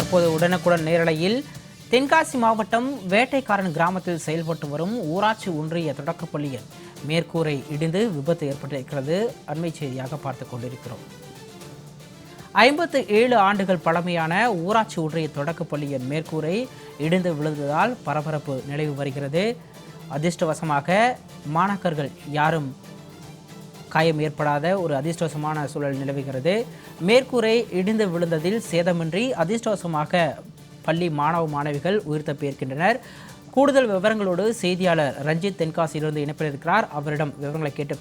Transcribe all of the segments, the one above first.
தற்போது உடனுக்குடன் நேரலையில் தென்காசி மாவட்டம் வேட்டைக்காரன் கிராமத்தில் செயல்பட்டு வரும் ஊராட்சி ஒன்றிய தொடக்கப்பள்ளியில் மேற்கூரை இடிந்து விபத்து ஏற்பட்டிருக்கிறது. அண்மை செய்தியாக பார்த்து கொண்டிருக்கிறோம். ஐம்பத்து ஏழு ஆண்டுகள் பழமையான ஊராட்சி ஒன்றிய தொடக்கப்பள்ளியின் மேற்கூரை இடிந்து விழுந்ததால் பரபரப்பு நிலவி வருகிறது. அதிர்ஷ்டவசமாக மாணாக்கர்கள் யாரும் காயம் ஏற்படாத ஒரு அதிர்ஷ்டவசமான சூழல் நிலவுகிறது. மேற்கூரை இடிந்து விழுந்ததில் சேதமின்றி அதிர்ஷ்டவசமாக பள்ளி மாணவ மாணவிகள் உயிர் தப்பியிருக்கின்றனர். கூடுதல் விவரங்களோடு செய்தியாளர் ரஞ்சித் தென்காசியிலிருந்து இணைப்பில் இருக்கிறார் அவரிடம் விவரங்களை கேட்டு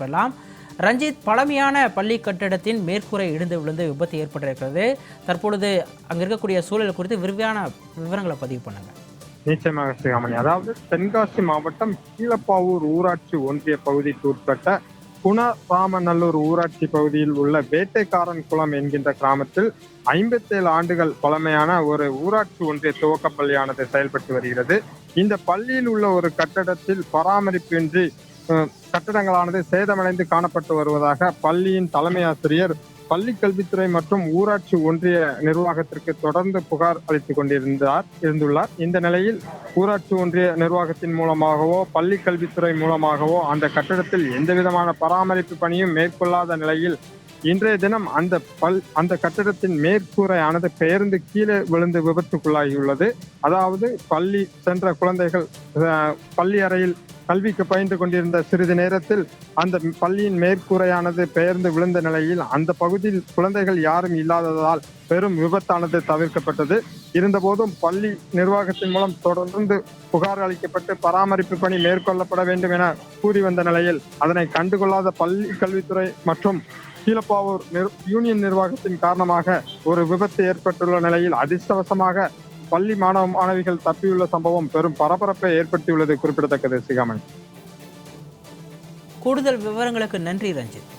ரஞ்சித் பழமையான பள்ளி கட்டிடத்தின் மேற்கூரை இடிந்து விழுந்து விபத்து ஏற்பட்டிருக்கிறது. தற்பொழுது அங்கே இருக்கக்கூடிய சூழல் குறித்து விரிவான விவரங்களை பதிவு பண்ணுங்க. நிச்சயமாக ஸ்ரீராமணி அதாவது தென்காசி மாவட்டம் கீழப்பாவூர் ஊராட்சி ஒன்றிய பகுதிக்கு உட்பட்ட குணராமநல்லூர் ஊராட்சி பகுதியில் உள்ள வேட்டைக்காரன் குளம் என்கின்ற கிராமத்தில் ஐம்பத்தேழு ஆண்டுகள் பழமையான ஒரு ஊராட்சி ஒன்றிய துவக்க பள்ளியானது செயல்பட்டு வருகிறது. இந்த பள்ளியில் உள்ள ஒரு கட்டடத்தில் பராமரிப்பின்றி அஹ், கட்டடங்களானது சேதமடைந்து காணப்பட்டு வருவதாக பள்ளியின் தலைமை ஆசிரியர் பள்ளி கல்வித்துறை மற்றும் ஊராட்சி ஒன்றிய நிர்வாகத்திற்கு தொடர்ந்து புகார் அளித்துக் கொண்டிருந்தார் இருந்துள்ளார். இந்த நிலையில் ஊராட்சி ஒன்றிய நிர்வாகத்தின் மூலமாகவோ பள்ளி கல்வித்துறை மூலமாகவோ அந்த கட்டடத்தில் எந்த விதமான பராமரிப்பு பணியும் மேற்கொள்ளாத நிலையில் இன்றைய தினம் அந்த பல் அந்த கட்டடத்தின் மேற்கூரையானது பெயர்ந்து கீழே விழுந்து விபத்துக்குள்ளாகியுள்ளது. அதாவது பள்ளி சென்ற குழந்தைகள் பள்ளி அறையில் கல்விக்கு பயின்று கொண்டிருந்த சிறிது நேரத்தில் அந்த பள்ளியின் மேற்கூரையானது பெயர்ந்து விழுந்த நிலையில் அந்த பகுதியில் குழந்தைகள் யாரும் இல்லாததால் பெரும் விபத்தானது தவிர்க்கப்பட்டது. இருந்தபோதும் பள்ளி நிர்வாகத்தின் மூலம் தொடர்ந்து புகார் அளிக்கப்பட்டு பராமரிப்பு பணி மேற்கொள்ளப்பட வேண்டும் என கூறி வந்த நிலையில் அதனை கண்டுகொள்ளாத பள்ளி கல்வித்துறை மற்றும் கீழப்பாவூர் யூனியன் நிர்வாகத்தின் காரணமாக ஒரு விபத்து ஏற்பட்டுள்ள நிலையில் அதிர்ஷ்டவசமாக பள்ளி மாணவ மாணவிகள் தப்பியுள்ள சம்பவம் பெரும் பரபரப்பை ஏற்படுத்தியுள்ளது குறிப்பிடத்தக்கது. சிகாமணி. கூடுதல் விவரங்களுக்கு நன்றி ரஞ்சித்.